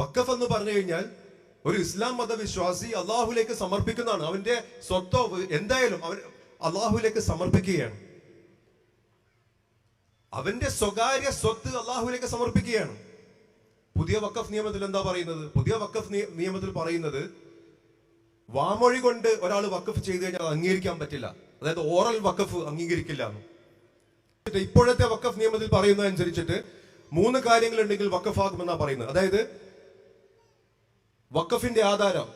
വക്കഫ് എന്ന് പറഞ്ഞു കഴിഞ്ഞാൽ ഒരു ഇസ്ലാം മതവിശ്വാസി അള്ളാഹുലേക്ക് സമർപ്പിക്കുന്നതാണ്. അവന്റെ സ്വത്തോ എന്തായാലും അവൻ അള്ളാഹുലേക്ക് സമർപ്പിക്കുകയാണ്. അവന്റെ സ്വകാര്യ സ്വത്ത് അള്ളാഹുലേക്ക് സമർപ്പിക്കുകയാണ്. പുതിയ വക്കഫ് നിയമത്തിൽ എന്താ പറയുന്നത്? പുതിയ വക്കഫ് നിയമത്തിൽ പറയുന്നത് വാമൊഴി കൊണ്ട് ഒരാൾ വക്കഫ് ചെയ്തു കഴിഞ്ഞാൽ അത് അംഗീകരിക്കാൻ പറ്റില്ല. അതായത് ഓറൽ വക്കഫ് അംഗീകരിക്കില്ല. ഇപ്പോഴത്തെ വക്കഫ് നിയമത്തിൽ പറയുന്നത് അനുസരിച്ചിട്ട് മൂന്ന് കാര്യങ്ങൾ ഉണ്ടെങ്കിൽ വക്കഫാകുമെന്നാ പറയുന്നത്. അതായത് വക്കഫിന്റെ ആധാരം.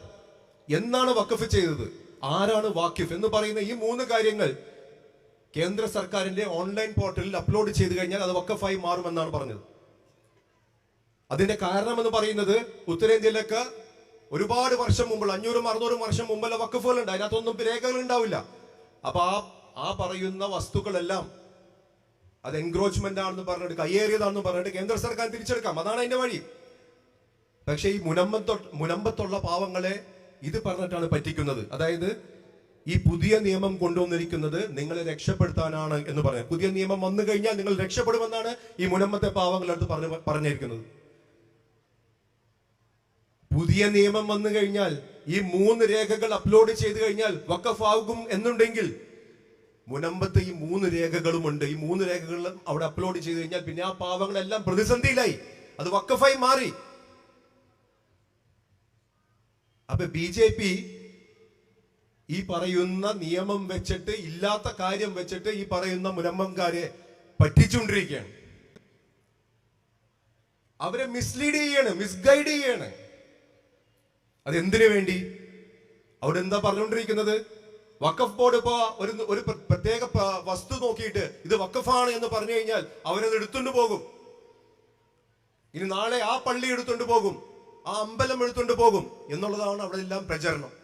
എന്നാണ് വക്കഫ് ചെയ്തത്? ആരാണ് വാക്കിഫ് എന്ന് പറയുന്ന ഈ മൂന്ന് കാര്യങ്ങൾ കേന്ദ്ര സർക്കാരിന്റെ ഓൺലൈൻ പോർട്ടലിൽ അപ്ലോഡ് ചെയ്ത് കഴിഞ്ഞാൽ അത് വക്കഫായി മാറുമെന്നാണ് പറഞ്ഞത്. അതിന്റെ കാരണം എന്ന് പറയുന്നത് ഉത്തരേന്ത്യയിലൊക്കെ ഒരുപാട് വർഷം മുമ്പുള്ള അഞ്ഞൂറും അറുന്നൂറും വർഷം മുമ്പുള്ള വക്കഫുകൾ ഉണ്ട് അതിനകത്തൊന്നും രേഖകൾ ഉണ്ടാവില്ല. അപ്പൊ ആ ആ പറയുന്ന വസ്തുക്കളെല്ലാം അത് എൻക്രോച്ച്മെന്റ് ആണെന്ന് പറഞ്ഞിട്ട് കയ്യേറിയതാണെന്ന് പറഞ്ഞിട്ട് കേന്ദ്ര സർക്കാർ തിരിച്ചെടുക്കാം. അതാണ് അതിന്റെ വഴി. പക്ഷെ ഈ മുനമ്പത്തൊ മുനമ്പത്തുള്ള പാവങ്ങളെ ഇത് പറഞ്ഞിട്ടാണ് പറ്റിക്കുന്നത്. അതായത് ഈ പുതിയ നിയമം കൊണ്ടുവന്നിരിക്കുന്നത് നിങ്ങളെ രക്ഷപ്പെടുത്താനാണ് എന്ന് പറഞ്ഞു. പുതിയ നിയമം വന്നു കഴിഞ്ഞാൽ നിങ്ങൾ രക്ഷപ്പെടുമെന്നാണ് ഈ മുനമ്പത്തെ പാവങ്ങളുടെ അടുത്ത് പറഞ്ഞു പറഞ്ഞിരിക്കുന്നത്. പുതിയ നിയമം വന്നു കഴിഞ്ഞാൽ ഈ മൂന്ന് രേഖകൾ അപ്ലോഡ് ചെയ്തു കഴിഞ്ഞാൽ വക്കഫ് ആകും എന്നുണ്ടെങ്കിൽ മുനമ്പത്ത് ഈ മൂന്ന് രേഖകളും ഉണ്ട് ഈ മൂന്ന് രേഖകളും അവിടെ അപ്ലോഡ് ചെയ്തു കഴിഞ്ഞാൽ പിന്നെ ആ പാവങ്ങളെല്ലാം പ്രതിസന്ധിയിലായി. അത് വക്കഫായി മാറി. അപ്പൊ ബി ജെ പി ഈ പറയുന്ന നിയമം വെച്ചിട്ട് ഇല്ലാത്ത കാര്യം വെച്ചിട്ട് ഈ പറയുന്ന മുനമ്പംകാരെ പറ്റിച്ചുകൊണ്ടിരിക്കുകയാണ്. അവരെ മിസ്ലീഡ് ചെയ്യാണ് മിസ്ഗൈഡ് ചെയ്യാണ്. അതെന്തിനു വേണ്ടി? അവിടെ എന്താ പറഞ്ഞുകൊണ്ടിരിക്കുന്നത്? വക്കഫ് ബോർഡ് ഇപ്പോ ഒരു ഒരു പ്രത്യേക വസ്തു നോക്കിയിട്ട് ഇത് വക്കഫാണ് എന്ന് പറഞ്ഞു കഴിഞ്ഞാൽ അവരത് എടുത്തുകൊണ്ട് പോകും. ഇനി നാളെ ആ പള്ളി എടുത്തുകൊണ്ട് പോകും. ആ അമ്പലം എടുത്തുകൊണ്ട് പോകും എന്നുള്ളതാണ് അവിടെ എല്ലാം പ്രചരണം.